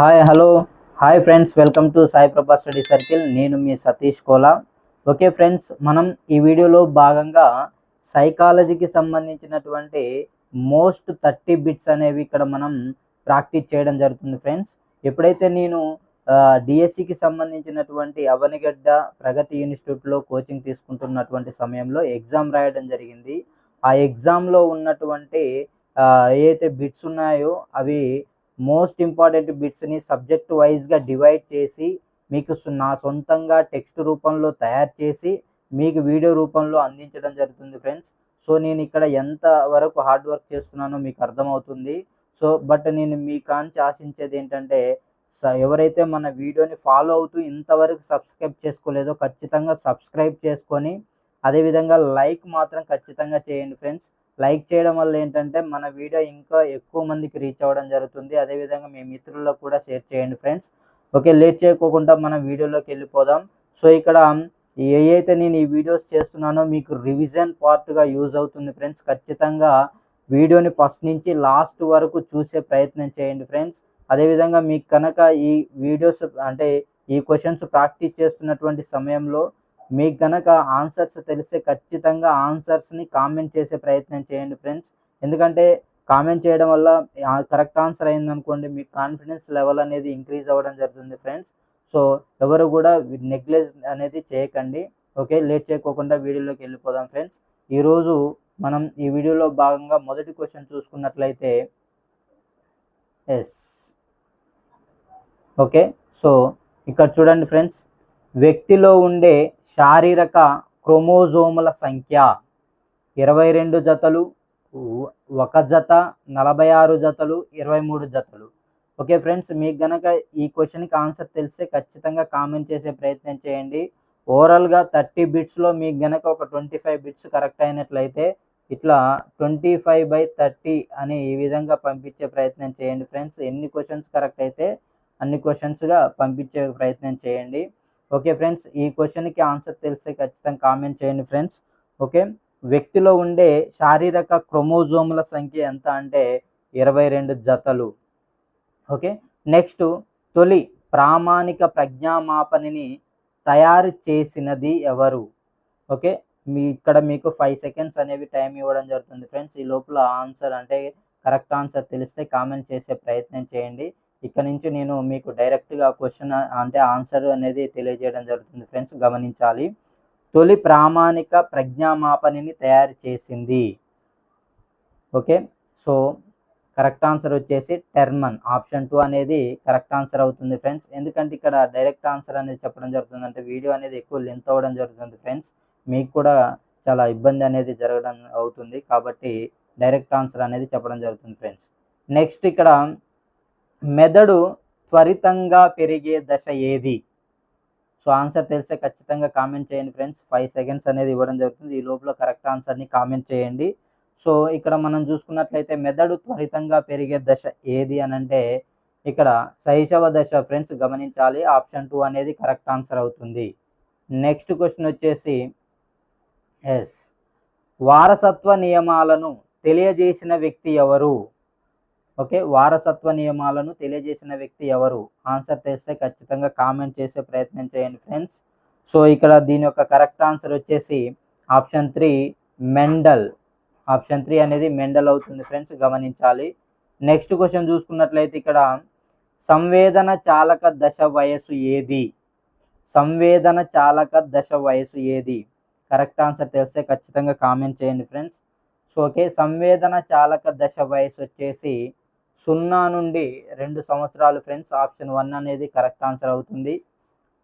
Hi hello hi friends welcome to Sai Prabha study circle నేను మీ Satish Kola. Okay friends మనం ఈ వీడియోలో భాగంగా సైకాలజీకి సంబంధించినటువంటి మోస్ట్ థర్టీ బిట్స్ అనేవి ఇక్కడ మనం ప్రాక్టీస్ చేయడం జరుగుతుంది ఫ్రెండ్స్ ఎప్పుడైతే నేను డిఎస్సికి సంబంధించినటువంటి అవనిగడ్డ ప్రగతి ఇన్స్టిట్యూట్లో కోచింగ్ తీసుకుంటున్నటువంటి సమయంలో ఎగ్జామ్ రాయడం జరిగింది. ఆ ఎగ్జామ్లో ఉన్నటువంటి ఏదైతే బిట్స్ ఉన్నాయో అవి మోస్ట్ ఇంపార్టెంట్ బిట్స్ని సబ్జెక్ట్ వైజ్గా డివైడ్ చేసి మీకు నా సొంతంగా టెక్స్ట్ రూపంలో తయారు చేసి మీకు వీడియో రూపంలో అందించడం జరుగుతుంది ఫ్రెండ్స్. సో నేను ఇక్కడ ఎంత వరకు హార్డ్ వర్క్ చేస్తున్నానో మీకు అర్థమవుతుంది. సో బట్ నేను మీ కాంచి ఆశించేది ఏంటంటే స- ఎవరైతే మన వీడియోని ఫాలో అవుతూ ఇంతవరకు సబ్స్క్రైబ్ చేసుకోలేదో ఖచ్చితంగా సబ్స్క్రైబ్ చేసుకొని అదేవిధంగా లైక్ మాత్రం ఖచ్చితంగా చేయండి ఫ్రెండ్స్. లైక్ చేయడం వల్ల ఏంటంటే మన వీడియో ఇంకా ఎక్కువ మందికి రీచ్ అవ్వడం జరుగుతుంది. అదేవిధంగా మీ మిత్రుల్లో కూడా షేర్ చేయండి ఫ్రెండ్స్. ఓకే లేట్ చేయకోకుండా మనం వీడియోలోకి వెళ్ళిపోదాం. సో ఇక్కడ ఏ అయితే నేను ఈ వీడియోస్ చేస్తున్నానో మీకు రివిజన్ పార్ట్గా యూజ్ అవుతుంది ఫ్రెండ్స్. ఖచ్చితంగా వీడియోని ఫస్ట్ నుంచి లాస్ట్ వరకు చూసే ప్రయత్నం చేయండి ఫ్రెండ్స్. అదేవిధంగా మీకు కనుక ఈ వీడియోస్ అంటే ఈ క్వశ్చన్స్ ప్రాక్టీస్ చేస్తున్నటువంటి సమయంలో మీకు గనక ఆన్సర్స్ తెలిస్తే ఖచ్చితంగా ఆన్సర్స్ని కామెంట్ చేసే ప్రయత్నం చేయండి ఫ్రెండ్స్. ఎందుకంటే కామెంట్ చేయడం వల్ల కరెక్ట్ ఆన్సర్ అయిందనుకోండి మీకు కాన్ఫిడెన్స్ లెవెల్ అనేది ఇంక్రీజ్ అవ్వడం జరుగుతుంది ఫ్రెండ్స్. సో ఎవరు కూడా నెగ్లెజ్ అనేది చేయకండి. ఓకే లేట్ చేయకోకుండా వీడియోలోకి వెళ్ళిపోదాం ఫ్రెండ్స్. ఈరోజు మనం ఈ వీడియోలో భాగంగా మొదటి క్వశ్చన్ చూసుకున్నట్లయితే ఎస్. ఓకే సో ఇక్కడ చూడండి ఫ్రెండ్స్. వ్యక్తిలో ఉండే శారీరక క్రోమోజోముల సంఖ్య ఇరవై రెండు జతలు ఒక జత నలభై ఆరు జతలు ఇరవై మూడు జతలు. ఓకే ఫ్రెండ్స్ మీకు గనక ఈ క్వశ్చన్కి ఆన్సర్ తెలిస్తే ఖచ్చితంగా కామెంట్ చేసే ప్రయత్నం చేయండి. ఓవరాల్గా థర్టీ బిట్స్లో మీకు గనక ఒక ట్వంటీ ఫైవ్ బిట్స్ కరెక్ట్ అయినట్లయితే ఇట్లా ట్వంటీ ఫైవ్ బై థర్టీ అని ఈ విధంగా పంపించే ప్రయత్నం చేయండి ఫ్రెండ్స్. ఎన్ని క్వశ్చన్స్ కరెక్ట్ అయితే అన్ని క్వశ్చన్స్గా పంపించే ప్రయత్నం చేయండి. ఓకే ఫ్రెండ్స్ ఈ క్వశ్చన్కి ఆన్సర్ తెలిస్తే ఖచ్చితంగా కామెంట్ చేయండి ఫ్రెండ్స్ ఓకే వ్యక్తిలో ఉండే శారీరక క్రోమోజోముల సంఖ్య ఎంత అంటే ఇరవై రెండు జతలు. ఓకే నెక్స్ట్ తొలి ప్రామాణిక ప్రజ్ఞామాపనిని తయారు చేసినది ఎవరు? ఓకే మీ ఇక్కడ మీకు ఫైవ్ సెకండ్స్ అనేవి టైం ఇవ్వడం జరుగుతుంది ఫ్రెండ్స్ ఈ లోపల ఆన్సర్ అంటే కరెక్ట్ ఆన్సర్ తెలిస్తే కామెంట్ చేసే ప్రయత్నం చేయండి. ఇక్కడ నుంచి నేను మీకు డైరెక్ట్గా క్వశ్చన్ అంటే ఆన్సర్ అనేది తెలియజేయడం జరుగుతుంది. ఫ్రెండ్స్ గమనించాలి. తొలి ప్రామాణిక ప్రజ్ఞామాపనిని తయారు చేసింది. ఓకే సో కరెక్ట్ ఆన్సర్ వచ్చేసి టెర్మన్. ఆప్షన్ టూ అనేది కరెక్ట్ ఆన్సర్ అవుతుంది ఫ్రెండ్స్ ఎందుకంటే ఇక్కడ డైరెక్ట్ ఆన్సర్ అనేది చెప్పడం జరుగుతుంది. అంటే వీడియో అనేది ఎక్కువ లెంత్ అవ్వడం జరుగుతుంది ఫ్రెండ్స్ మీకు కూడా చాలా ఇబ్బంది అనేది జరగడం అవుతుంది కాబట్టి డైరెక్ట్ ఆన్సర్ అనేది చెప్పడం జరుగుతుంది ఫ్రెండ్స్ నెక్స్ట్ ఇక్కడ మెదడు త్వరితంగా పెరిగే దశ ఏది? సో ఆన్సర్ తెలిస్తే ఖచ్చితంగా కామెంట్ చేయండి ఫ్రెండ్స్. ఫైవ్ సెకండ్స్ అనేది ఇవ్వడం జరుగుతుంది. ఈ లోపల కరెక్ట్ ఆన్సర్ని కామెంట్ చేయండి. సో ఇక్కడ మనం చూసుకున్నట్లయితే మెదడు త్వరితంగా పెరిగే దశ ఏది అని అంటే ఇక్కడ శైశవ దశ ఫ్రెండ్స్ గమనించాలి. ఆప్షన్ టూ అనేది కరెక్ట్ ఆన్సర్ అవుతుంది. నెక్స్ట్ క్వశ్చన్ వచ్చేసి ఎస్. వారసత్వ నియమాలను తెలియజేసిన వ్యక్తి ఎవరు? ఓకే? వారసత్వ నియమాలను తెలియజేసిన వ్యక్తి ఎవరు? ఆన్సర్ తెలిస్తే ఖచ్చితంగా కామెంట్ చేసే ప్రయత్నం చేయండి ఫ్రెండ్స్. సో ఇక్కడ దీని యొక్క కరెక్ట్ ఆన్సర్ వచ్చేసి option three Mendel. Option three అనేది మెండల్ అవుతుంది ఫ్రెండ్స్ గమనించాలి. నెక్స్ట్ క్వశ్చన్ చూసుకున్నట్లయితే ఇక్కడ సంవేదన చాలక దశ వయస్సు ఏది? సంవేదన చాలక దశ వయస్సు ఏది? కరెక్ట్ ఆన్సర్ తెలిస్తే ఖచ్చితంగా కామెంట్ చేయండి ఫ్రెండ్స్. So okay? సంవేదన చాలక దశ వయసు వచ్చేసి సున్నా నుండి రెండు సంవత్సరాలు ఫ్రెండ్స్ ఆప్షన్ వన్ అనేది కరెక్ట్ ఆన్సర్ అవుతుంది.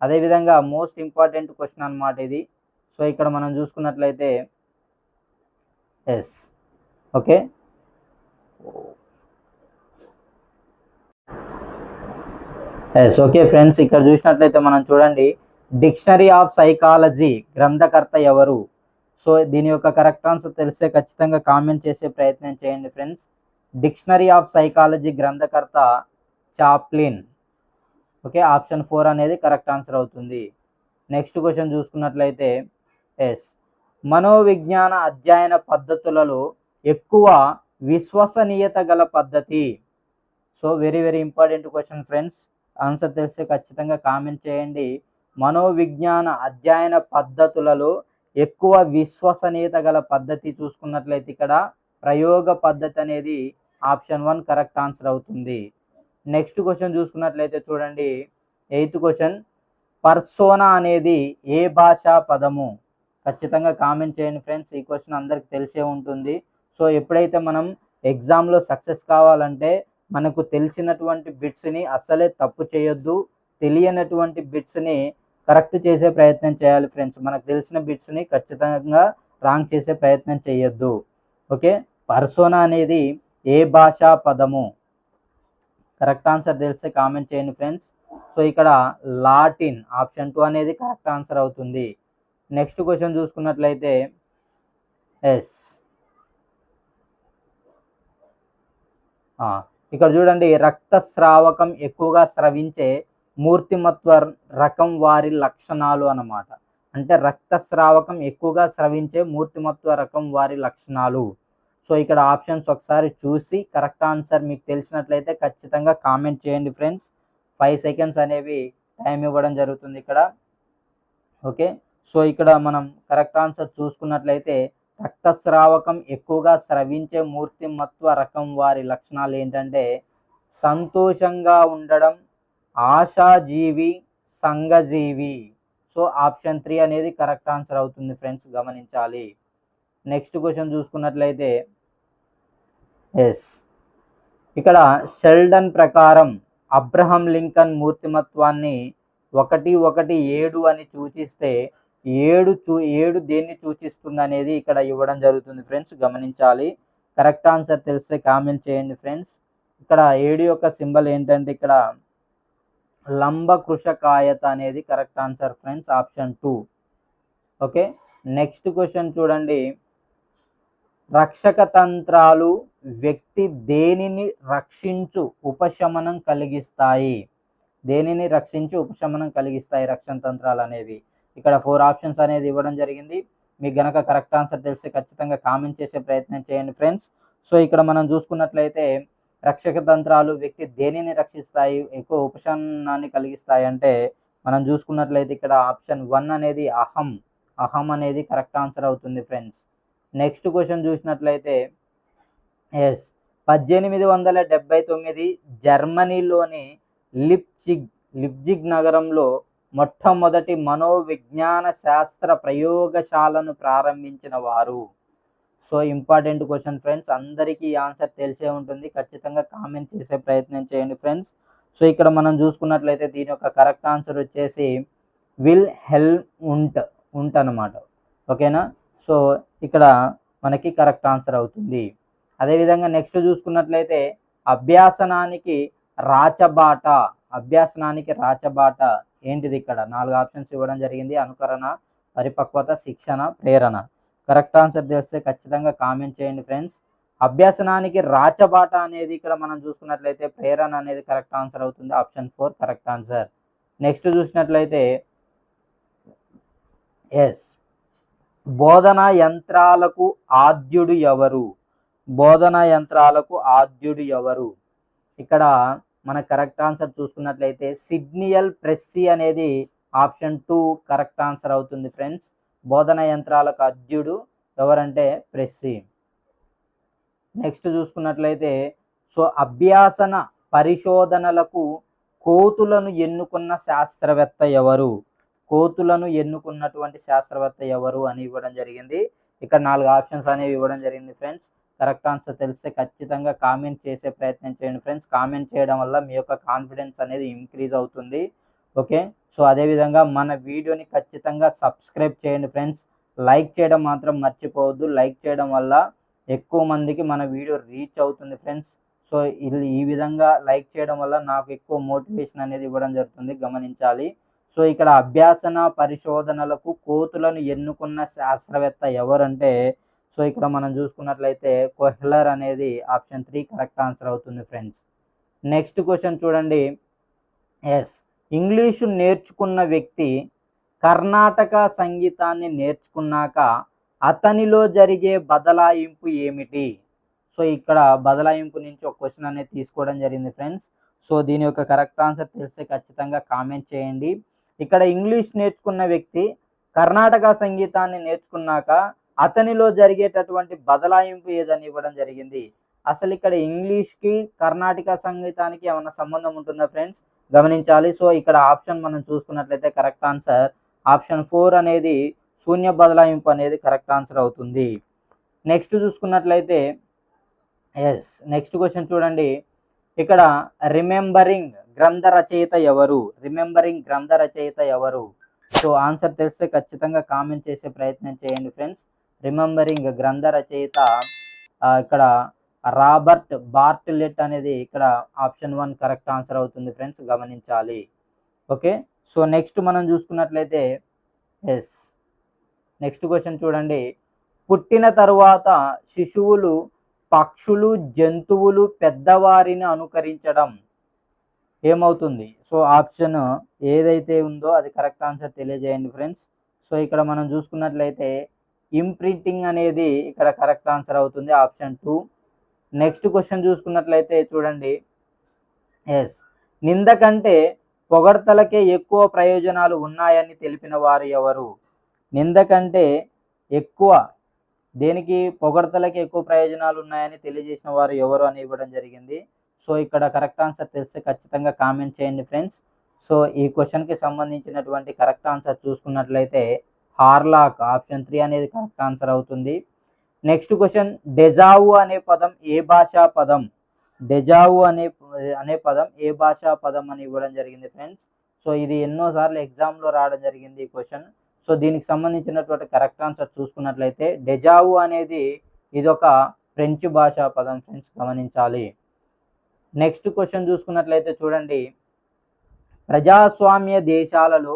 అదేవిధంగా మోస్ట్ ఇంపార్టెంట్ క్వశ్చన్ అన్నమాట ఇది. సో ఇక్కడ మనం చూసుకున్నట్లయితే yes. Okay? Yes okay friends. ఇక్కడ చూసినట్లయితే మనం చూడండి డిక్షనరీ ఆఫ్ సైకాలజీ గ్రంథకర్త ఎవరు? సో దీని యొక్క కరెక్ట్ ఆన్సర్ తెలిస్తే ఖచ్చితంగా కామెంట్ చేసే ప్రయత్నం చేయండి ఫ్రెండ్స్. డిక్షనరీ ఆఫ్ సైకాలజీ గ్రంథకర్త చాప్లిన్. ఓకే ఆప్షన్ ఫోర్ అనేది కరెక్ట్ ఆన్సర్ అవుతుంది. నెక్స్ట్ క్వశ్చన్ చూసుకున్నట్లయితే ఎస్. మనోవిజ్ఞాన అధ్యయన పద్ధతులలో ఎక్కువ విశ్వసనీయత గల పద్ధతి. So very very important question friends. Answer తెలిస్తే ఖచ్చితంగా కామెంట్ చేయండి. మనోవిజ్ఞాన అధ్యయన పద్ధతులలో ఎక్కువ విశ్వసనీయత గల పద్ధతి చూసుకున్నట్లయితే ఇక్కడ ప్రయోగ పద్ధతి అనేది ఆప్షన్ వన్ కరెక్ట్ ఆన్సర్ అవుతుంది. నెక్స్ట్ క్వశ్చన్ చూసుకున్నట్లయితే చూడండి. ఎయిత్ క్వశ్చన్ పర్సోనా అనేది ఏ భాషా పదము? ఖచ్చితంగా కామెంట్ చేయండి ఫ్రెండ్స్. ఈ క్వశ్చన్ అందరికి తెలిసే ఉంటుంది. సో ఎప్పుడైతే మనం ఎగ్జామ్లో సక్సెస్ కావాలంటే మనకు తెలిసినటువంటి బిట్స్ని అస్సలే తప్పు చేయొద్దు. తెలియనటువంటి బిట్స్ని కరెక్ట్ చేసే ప్రయత్నం చేయాలి ఫ్రెండ్స్. మనకు తెలిసిన బిట్స్ని ఖచ్చితంగా రాంగ్ చేసే ప్రయత్నం చేయొద్దు. ఓకే? పర్సోనా అనేది ఏ భాషా పదము? కరెక్ట్ ఆన్సర్ తెలిస్తే కామెంట్ చేయండి ఫ్రెండ్స్. సో ఇక్కడ లాటిన్ ఆప్షన్ టూ అనేది కరెక్ట్ ఆన్సర్ అవుతుంది. నెక్స్ట్ క్వశ్చన్ చూసుకున్నట్లయితే ఎస్. ఇక్కడ చూడండి రక్తస్రావకం ఎక్కువగా స్రవించే మూర్తిమత్వ రకం వారి లక్షణాలు అన్నమాట. అంటే రక్తస్రావకం ఎక్కువగా స్రవించే మూర్తిమత్వ రకం వారి లక్షణాలు. సో ఇక్కడ ఆప్షన్స్ ఒకసారి చూసి కరెక్ట్ ఆన్సర్ మీకు తెలిసినట్లయితే ఖచ్చితంగా కామెంట్ చేయండి ఫ్రెండ్స్. ఫైవ్ సెకండ్స్ అనేవి టైం ఇవ్వడం జరుగుతుంది ఇక్కడ. ఓకే? సో ఇక్కడ మనం కరెక్ట్ ఆన్సర్ చూసుకున్నట్లయితే రక్తస్రావకం ఎక్కువగా స్రవించే మూర్తిమత్వ రకం వారి లక్షణాలు ఏంటంటే సంతోషంగా ఉండడం ఆశాజీవి సంఘజీవి. సో ఆప్షన్ త్రీ అనేది కరెక్ట్ ఆన్సర్ అవుతుంది ఫ్రెండ్స్ గమనించాలి. నెక్స్ట్ క్వశ్చన్ చూసుకున్నట్లయితే ఎస్. ఇక్కడ షెల్డన్ ప్రకారం అబ్రహం లింకన్ మూర్తిమత్వాన్ని ఒకటి ఒకటి ఏడు అని సూచిస్తే ఏడు చూ ఏడు దేన్ని సూచిస్తుంది అనేది ఇక్కడ ఇవ్వడం జరుగుతుంది ఫ్రెండ్స్ గమనించాలి. కరెక్ట్ ఆన్సర్ తెలిస్తే కామెంట్ చేయండి ఫ్రెండ్స్. ఇక్కడ ఏడు యొక్క సింబల్ ఏంటంటే ఇక్కడ లంబ కృషకాయత అనేది correct answer friends option two. Okay next question చూడండి. రక్షక తంత్రాలు వ్యక్తి దేనిని రక్షించు ఉపశమనం కలిగిస్తాయి? దేనిని రక్షించి ఉపశమనం కలిగిస్తాయి రక్షణ తంత్రాలు అనేవి? ఇక్కడ ఫోర్ ఆప్షన్స్ అనేది ఇవ్వడం జరిగింది. మీకు గనక కరెక్ట్ ఆన్సర్ తెలిస్తే ఖచ్చితంగా కామెంట్ చేసే ప్రయత్నం చేయండి ఫ్రెండ్స్. సో ఇక్కడ మనం చూసుకున్నట్లయితే రక్షక తంత్రాలు వ్యక్తి దేనిని రక్షిస్తాయి? ఎక్కువ ఉపశమనాన్ని కలిగిస్తాయి అంటే మనం చూసుకున్నట్లయితే ఇక్కడ ఆప్షన్ వన్ అనేది అహం. అహం అనేది కరెక్ట్ ఆన్సర్ అవుతుంది ఫ్రెండ్స్. నెక్స్ట్ క్వశ్చన్ చూసినట్లయితే ఎస్. పద్దెనిమిది వందల డెబ్బై తొమ్మిది జర్మనీలోని లిప్జిగ్ లిప్జిగ్ నగరంలో మొట్టమొదటి మనోవిజ్ఞాన శాస్త్ర ప్రయోగశాలను ప్రారంభించిన వారు. సో ఇంపార్టెంట్ క్వశ్చన్ ఫ్రెండ్స్ అందరికీ ఆన్సర్ తెలిసే ఉంటుంది. ఖచ్చితంగా కామెంట్ చేసే ప్రయత్నం చేయండి ఫ్రెండ్స్. సో ఇక్కడ మనం చూసుకున్నట్లయితే దీని యొక్క కరెక్ట్ ఆన్సర్ వచ్చేసి విల్ హెల్ ఉంట్ ఉంట్ అనమాట ఓకేనా? సో ఇక్కడ మనకి కరెక్ట్ ఆన్సర్ అవుతుంది. అదేవిధంగా నెక్స్ట్ చూసుకున్నట్లయితే అభ్యాసనానికి రాచబాట అభ్యాసనానికి రాచబాట ఏంటిది ఇక్కడ? నాలుగు ఆప్షన్స్ ఇవ్వడం జరిగింది. అనుకరణ పరిపక్వత శిక్షణ ప్రేరణ. కరెక్ట్ ఆన్సర్ తెలిస్తే ఖచ్చితంగా కామెంట్ చేయండి ఫ్రెండ్స్ అభ్యాసనానికి రాచబాట అనేది ఇక్కడ మనం చూసుకున్నట్లయితే ప్రేరణ అనేది కరెక్ట్ ఆన్సర్ అవుతుంది. Option four correct answer next చూసినట్లయితే ఎస్ బోధన యంత్రాలకు ఆద్యుడు ఎవరు? బోధన యంత్రాలకు ఆద్యుడు ఎవరు? ఇక్కడ మన కరెక్ట్ ఆన్సర్ చూసుకున్నట్లయితే సిగ్నియల్ ప్రెస్సి అనేది ఆప్షన్ టూ కరెక్ట్ ఆన్సర్ అవుతుంది ఫ్రెండ్స్. బోధన యంత్రాలకు అద్యుడు ఎవరంటే ప్రెస్సి. నెక్స్ట్ చూసుకున్నట్లయితే సో అభ్యాసన పరిశోధనలకు కోతులను ఎన్నుకున్న శాస్త్రవేత్త ఎవరు? కోతులను ఎన్నుకున్నటువంటి శాస్త్రవేత్త ఎవరు అని ఇవ్వడం జరిగింది. ఇక్కడ నాలుగు ఆప్షన్స్ అనేవి ఇవ్వడం జరిగింది ఫ్రెండ్స్. కరెక్ట్ ఆన్సర్ తెలిస్తే ఖచ్చితంగా కామెంట్ చేసే ప్రయత్నం చేయండి ఫ్రెండ్స్. కామెంట్ చేయడం వల్ల మీ యొక్క కాన్ఫిడెన్స్ అనేది ఇంక్రీజ్ అవుతుంది. ఓకే? సో అదేవిధంగా మన వీడియోని ఖచ్చితంగా సబ్స్క్రైబ్ చేయండి ఫ్రెండ్స్. లైక్ చేయడం మాత్రం మర్చిపోవద్దు. లైక్ చేయడం వల్ల ఎక్కువ మందికి మన వీడియో రీచ్ అవుతుంది ఫ్రెండ్స్. సో ఇది ఈ విధంగా లైక్ చేయడం వల్ల నాకు ఎక్కువ మోటివేషన్ అనేది ఇవ్వడం జరుగుతుంది. గమనించాలి. సో ఇక్కడ అభ్యాసన పరిశోధనలకు కోతులను ఎన్నుకున్న శాస్త్రవేత్త ఎవరంటే సో ఇక్కడ మనం చూసుకున్నట్లయితే కొహ్లర్ అనేది ఆప్షన్ త్రీ కరెక్ట్ ఆన్సర్ అవుతుంది ఫ్రెండ్స్. నెక్స్ట్ క్వశ్చన్ చూడండి. ఎస్ ఇంగ్లీషు నేర్చుకున్న వ్యక్తి కర్ణాటక సంగీతాన్ని నేర్చుకున్నాక అతనిలో జరిగే బదలాయింపు ఏమిటి? సో ఇక్కడ బదలాయింపు నుంచి ఒక క్వశ్చన్ అనేది తీసుకోవడం జరిగింది ఫ్రెండ్స్. సో దీని యొక్క కరెక్ట్ ఆన్సర్ తెలిస్తే ఖచ్చితంగా కామెంట్ చేయండి. ఇక్కడ ఇంగ్లీష్ నేర్చుకున్న వ్యక్తి కర్ణాటక సంగీతాన్ని నేర్చుకున్నాక అతనిలో జరిగేటటువంటి బదలాయింపు ఏదని ఇవ్వడం జరిగింది. అసలు ఇక్కడ ఇంగ్లీష్కి కర్ణాటక సంగీతానికి ఏమైనా సంబంధం ఉంటుందా ఫ్రెండ్స్? గమనించాలి. సో ఇక్కడ ఆప్షన్ మనం చూసుకున్నట్లయితే కరెక్ట్ ఆన్సర్. ఆప్షన్ ఫోర్ అనేది శూన్య బదలాయింపు అనేది కరెక్ట్ ఆన్సర్ అవుతుంది. నెక్స్ట్ చూసుకున్నట్లయితే ఎస్ నెక్స్ట్ క్వశ్చన్ చూడండి. ఇక్కడ రిమెంబరింగ్ గ్రంథ రచయిత ఎవరు? రిమెంబరింగ్ గ్రంథ రచయిత ఎవరు? సో ఆన్సర్ తెలిస్తే ఖచ్చితంగా కామెంట్ చేసే ప్రయత్నం చేయండి ఫ్రెండ్స్. రిమెంబరింగ్ గ్రంథ రచయిత ఇక్కడ రాబర్ట్ బార్ట్లెట్ అనేది ఇక్కడ ఆప్షన్ వన్ కరెక్ట్ ఆన్సర్ అవుతుంది ఫ్రెండ్స్ గమనించాలి. ఓకే? సో నెక్స్ట్ మనం చూసుకున్నట్లయితే ఎస్. నెక్స్ట్ క్వశ్చన్ చూడండి. పుట్టిన తరువాత శిశువులు పక్షులు జంతువులు పెద్దవారిని అనుకరించడం ఏమవుతుంది? సో ఆప్షన్ ఏదైతే ఉందో అది కరెక్ట్ ఆన్సర్ తెలియజేయండి ఫ్రెండ్స్. సో ఇక్కడ మనం చూసుకున్నట్లయితే ఇంప్రింటింగ్ అనేది ఇక్కడ కరెక్ట్ ఆన్సర్ అవుతుంది ఆప్షన్ టూ నెక్స్ట్ క్వశ్చన్ చూసుకున్నట్లయితే చూడండి. ఎస్ నింద కంటే పొగడ్తలకే ఎక్కువ ప్రయోజనాలు ఉన్నాయని తెలిపిన వారు ఎవరు? నింద కంటే ఎక్కువ దేనికి పొగడ్తలకి ఎక్కువ ప్రయోజనాలు ఉన్నాయని తెలియజేసిన వారు ఎవరు అని ఇవ్వడం జరిగింది. సో ఇక్కడ కరెక్ట్ ఆన్సర్ తెలిస్తే ఖచ్చితంగా కామెంట్ చేయండి ఫ్రెండ్స్ సో ఈ క్వశ్చన్కి సంబంధించినటువంటి కరెక్ట్ ఆన్సర్ చూసుకున్నట్లయితే హార్లాక్ ఆప్షన్ త్రీ అనేది కరెక్ట్ ఆన్సర్ అవుతుంది. నెక్స్ట్ క్వశ్చన్ డెజావు అనే పదం ఏ భాషా పదం? డెజావు అనే అనే పదం ఏ భాషా పదం అని ఇవ్వడం జరిగింది ఫ్రెండ్స్. సో ఇది ఎన్నోసార్లు ఎగ్జామ్లో రావడం జరిగింది ఈ క్వశ్చన్. సో దీనికి సంబంధించినటువంటి కరెక్ట్ ఆన్సర్ చూసుకున్నట్లయితే డెజావు అనేది ఇది ఒక ఫ్రెంచ్ భాషా పదం ఫ్రెండ్స్ గమనించాలి. నెక్స్ట్ క్వశ్చన్ చూసుకున్నట్లయితే చూడండి. ప్రజాస్వామ్య దేశాలలో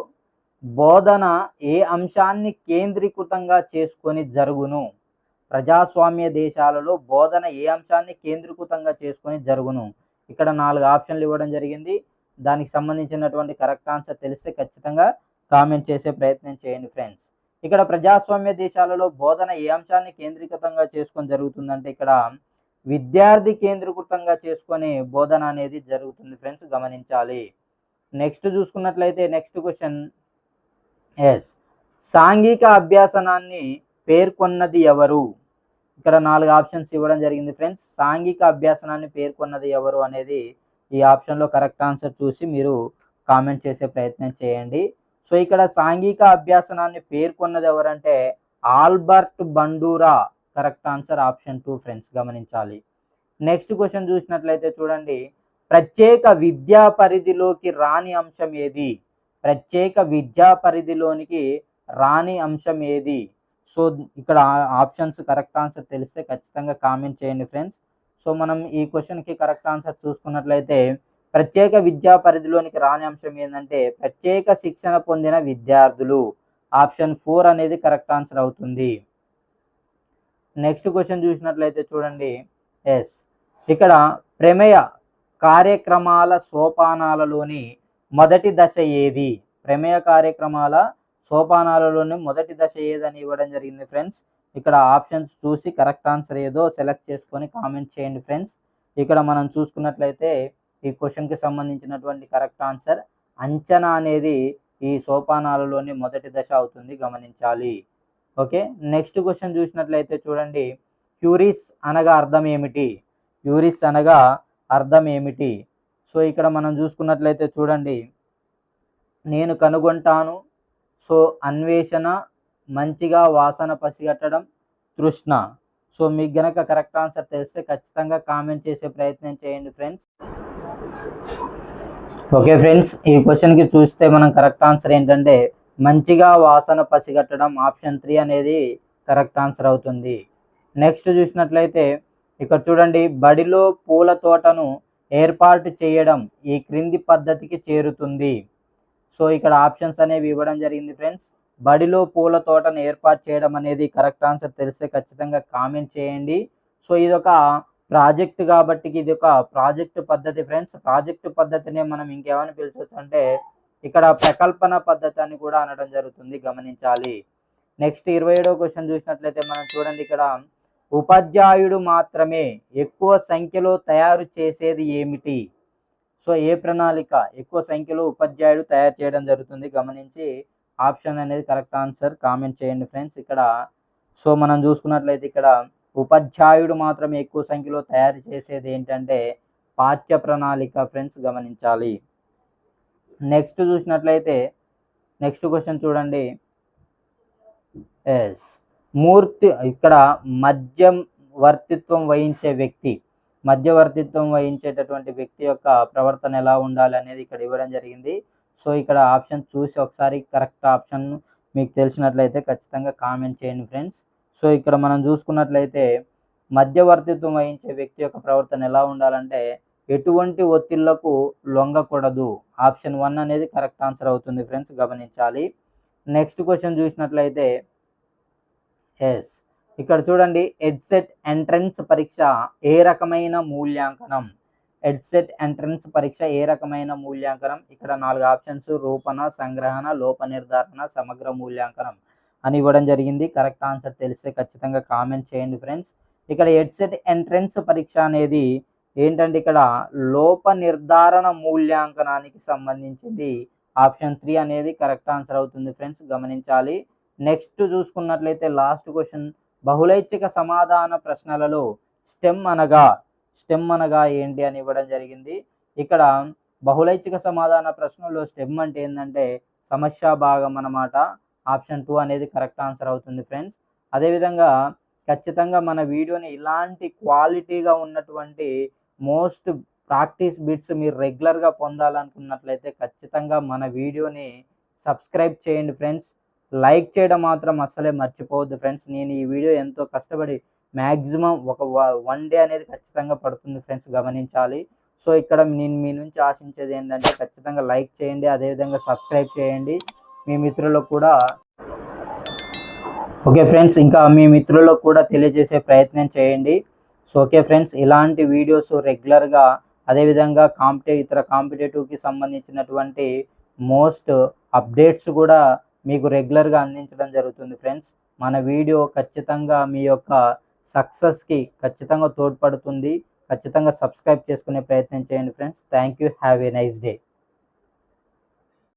బోధన ఏ అంశాన్ని కేంద్రీకృతంగా చేసుకొని జరుగును? ప్రజాస్వామ్య దేశాలలో బోధన ఏ అంశాన్ని కేంద్రీకృతంగా చేసుకొని జరుగును? ఇక్కడ నాలుగు ఆప్షన్లు ఇవ్వడం జరిగింది. దానికి సంబంధించినటువంటి కరెక్ట్ ఆన్సర్ తెలిస్తే ఖచ్చితంగా కామెంట్ చేసే ప్రయత్నం చేయండి ఫ్రెండ్స్. ఇక్కడ ప్రజాస్వామ్య దేశాలలో బోధన ఏ అంశాన్ని కేంద్రీకృతంగా చేసుకొని జరుగుతుందంటే ఇక్కడ విద్యార్థి కేంద్రీకృతంగా చేసుకొని బోధన అనేది జరుగుతుంది ఫ్రెండ్స్ గమనించాలి. నెక్స్ట్ చూసుకున్నట్లయితే నెక్స్ట్ క్వశ్చన్ ఎస్ సాంఘిక అభ్యాసనాన్ని పేర్కొన్నది ఎవరు? ఇక్కడ నాలుగు ఆప్షన్స్ ఇవ్వడం జరిగింది ఫ్రెండ్స్. సాంఘిక అభ్యాసనాన్ని పేర్కొన్నది ఎవరు అనేది ఈ ఆప్షన్లో కరెక్ట్ ఆన్సర్ చూసి మీరు కామెంట్ చేసే ప్రయత్నం చేయండి. సో ఇక్కడ సాంఘిక అభ్యాసనాన్ని పేర్కొన్నది ఎవరంటే Albert Bandura. Correct answer option two friends గమనించాలి. నెక్స్ట్ క్వశ్చన్ చూసినట్లయితే చూడండి. ప్రత్యేక విద్యా పరిధిలోకి రాని అంశం ఏది? ప్రత్యేక విద్యా పరిధిలోనికి రాని అంశం ఏది? సో ఇక్కడ ఆప్షన్స్ కరెక్ట్ ఆన్సర్ తెలిస్తే ఖచ్చితంగా కామెంట్ చేయండి ఫ్రెండ్స్. సో మనం ఈ క్వశ్చన్కి కరెక్ట్ ఆన్సర్ చూసుకున్నట్లయితే ప్రత్యేక విద్యా పరిధిలోనికి రాని అంశం ఏంటంటే ప్రత్యేక శిక్షణ పొందిన విద్యార్థులు. ఆప్షన్ ఫోర్ అనేది కరెక్ట్ ఆన్సర్ అవుతుంది. నెక్స్ట్ క్వశ్చన్ చూసినట్లయితే చూడండి. ఎస్. ఇక్కడ ప్రమేయ కార్యక్రమాల సోపానాలలోని మొదటి దశ ఏది? ప్రమేయ కార్యక్రమాల సోపానాలలోని మొదటి దశ ఏదని ఇవ్వడం జరిగింది ఫ్రెండ్స్. ఇక్కడ ఆప్షన్స్ చూసి కరెక్ట్ ఆన్సర్ ఏదో సెలెక్ట్ చేసుకొని కామెంట్ చేయండి ఫ్రెండ్స్. ఇక్కడ మనం చూసుకున్నట్లయితే ఈ క్వశ్చన్కి సంబంధించినటువంటి కరెక్ట్ ఆన్సర్ అంచనా అనేది ఈ సోపానాలలోని మొదటి దశ అవుతుంది గమనించాలి. ఓకే? నెక్స్ట్ క్వశ్చన్ చూసినట్లయితే చూడండి. క్యూరిస్ అనగా అర్థం ఏమిటి? క్యూరిస్ అనగా అర్థం ఏమిటి? సో ఇక్కడ మనం చూసుకున్నట్లయితే చూడండి నేను కనుగొంటాను. సో అన్వేషణ మంచిగా వాసన పసిగట్టడం తృష్ణ. సో మీకు గనక కరెక్ట్ ఆన్సర్ తెలిస్తే ఖచ్చితంగా కామెంట్ చేసే ప్రయత్నం చేయండి ఫ్రెండ్స్. ఓకే ఫ్రెండ్స్ ఈ క్వశ్చన్కి చూస్తే మనం కరెక్ట్ ఆన్సర్ ఏంటంటే మంచిగా వాసన పసిగట్టడం ఆప్షన్ త్రీ అనేది కరెక్ట్ ఆన్సర్ అవుతుంది. నెక్స్ట్ చూసినట్లయితే ఇక్కడ చూడండి బడిలో పూల తోటను ఏర్పాటు చేయడం ఈ క్రింది పద్ధతికి చేరుతుంది. సో ఇక్కడ ఆప్షన్స్ అనేవి ఇవ్వడం జరిగింది ఫ్రెండ్స్. బడిలో పూల తోటను ఏర్పాటు చేయడం అనేది కరెక్ట్ ఆన్సర్ తెలిస్తే ఖచ్చితంగా కామెంట్ చేయండి. సో ఇది ఒక ప్రాజెక్ట్ కాబట్టి ఇది ఒక ప్రాజెక్ట్ పద్ధతి ఫ్రెండ్స్. ప్రాజెక్ట్ పద్ధతిని మనం ఇంకేమని పిలిచవచ్చు అంటే ఇక్కడ ప్రకల్పన పద్ధతి అని కూడా అనడం జరుగుతుంది. గమనించాలి. నెక్స్ట్ ఇరవై ఏడో క్వశ్చన్ చూసినట్లయితే మనం చూడండి ఇక్కడ ఉపాధ్యాయుడు మాత్రమే ఎక్కువ సంఖ్యలో తయారు చేసేది ఏమిటి? సో ఏ ప్రణాళిక? ఎక్కువ సంఖ్యలో ఉపాధ్యాయుడు తయారు చేయడం జరుగుతుంది. గమనించి ఆప్షన్ అనేది కరెక్ట్ ఆన్సర్. కామెంట్ చేయండి ఫ్రెండ్స్. ఇక్కడ సో మనం చూసుకున్నట్లయితే ఇక్కడ ఉపాధ్యాయుడు మాత్రమే ఎక్కువ సంఖ్యలో తయారు చేసేది ఏంటంటే పాఠ్య ప్రణాళిక ఫ్రెండ్స్ గమనించాలి. నెక్స్ట్ చూసినట్లయితే నెక్స్ట్ క్వశ్చన్ చూడండి. ఎస్. మూర్తి ఇక్కడ మధ్యం వర్తిత్వం వహించే వ్యక్తి మధ్యవర్తిత్వం వహించేటటువంటి వ్యక్తి యొక్క ప్రవర్తన ఎలా ఉండాలి అనేది ఇక్కడ ఇవ్వడం జరిగింది. సో ఇక్కడ ఆప్షన్ చూసి ఒకసారి కరెక్ట్ ఆప్షన్ మీకు తెలిసినట్లయితే ఖచ్చితంగా కామెంట్ చేయండి ఫ్రెండ్స్. సో ఇక్కడ మనం చూసుకున్నట్లయితే మధ్యవర్తిత్వం వహించే వ్యక్తి యొక్క ప్రవర్తన ఎలా ఉండాలంటే ఎటువంటి ఒత్తిళ్ళకు లొంగకూడదు. ఆప్షన్ వన్ అనేది కరెక్ట్ ఆన్సర్ అవుతుంది ఫ్రెండ్స్ గమనించాలి. నెక్స్ట్ క్వశ్చన్ చూసినట్లయితే ఎస్ ఇక్కడ చూడండి ఎడ్సెట్ ఎంట్రన్స్ పరీక్ష ఏ రకమైన మూల్యాంకనం? ఎడ్సెట్ ఎంట్రన్స్ పరీక్ష ఏ రకమైన మూల్యాంకనం? ఇక్కడ నాలుగు ఆప్షన్స్ రూపణ సంగ్రహణ లోప నిర్ధారణ సమగ్ర మూల్యాంకనం అని ఇవ్వడం జరిగింది. కరెక్ట్ ఆన్సర్ తెలిస్తే ఖచ్చితంగా కామెంట్ చేయండి ఫ్రెండ్స్ ఇక్కడ ఎడ్సెట్ ఎంట్రన్స్ పరీక్ష అనేది ఏంటంటే ఇక్కడ లోప నిర్ధారణ మూల్యాంకనానికి సంబంధించింది. ఆప్షన్ త్రీ అనేది కరెక్ట్ ఆన్సర్ అవుతుంది ఫ్రెండ్స్ గమనించాలి. నెక్స్ట్ చూసుకున్నట్లయితే లాస్ట్ క్వశ్చన్ బహుళైచ్ఛిక సమాధాన ప్రశ్నలలో స్టెమ్ అనగా స్టెమ్ అనగా ఏంటి అని ఇవ్వడం జరిగింది. ఇక్కడ బహుళైచ్ఛిక సమాధాన ప్రశ్నలో స్టెమ్ అంటే ఏంటంటే సమస్య భాగం అన్నమాట. ఆప్షన్ టూ అనేది కరెక్ట్ ఆన్సర్ అవుతుంది ఫ్రెండ్స్. అదేవిధంగా ఖచ్చితంగా మన వీడియోని ఇలాంటి క్వాలిటీగా ఉన్నటువంటి మోస్ట్ ప్రాక్టీస్ బిట్స్ మీరు రెగ్యులర్గా పొందాలనుకున్నట్లయితే ఖచ్చితంగా మన వీడియోని సబ్స్క్రైబ్ చేయండి ఫ్రెండ్స్. లైక్ చేయడం మాత్రం అస్సలే మర్చిపోవద్దు ఫ్రెండ్స్. నేను ఈ వీడియో ఎంతో కష్టపడి మ్యాక్సిమం ఒక వన్ డే అనేది ఖచ్చితంగా పడుతుంది ఫ్రెండ్స్ గమనించాలి. సో ఇక్కడ నేను మీ నుంచి ఆశించేది ఏంటంటే ఖచ్చితంగా లైక్ చేయండి అదేవిధంగా సబ్స్క్రైబ్ చేయండి. మీ మిత్రులకు కూడా ఓకే ఫ్రెండ్స్ ఇంకా మీ మిత్రులకు కూడా తెలియజేసే ప్రయత్నం చేయండి. సో ఓకే ఫ్రెండ్స్ ఇలాంటి వీడియోస్ రెగ్యులర్గా అదేవిధంగా కాంపిటే ఇతర కాంపిటేటివ్కి సంబంధించినటువంటి మోస్ట్ అప్డేట్స్ కూడా మీకు రెగ్యులర్గా అందించడం జరుగుతుంది ఫ్రెండ్స్ మన వీడియో ఖచ్చితంగా మీ యొక్క సక్సెస్కి ఖచ్చితంగా తోడ్పడుతుంది. ఖచ్చితంగా సబ్స్క్రైబ్ చేసుకునే ప్రయత్నం చేయండి friends thank you have a nice day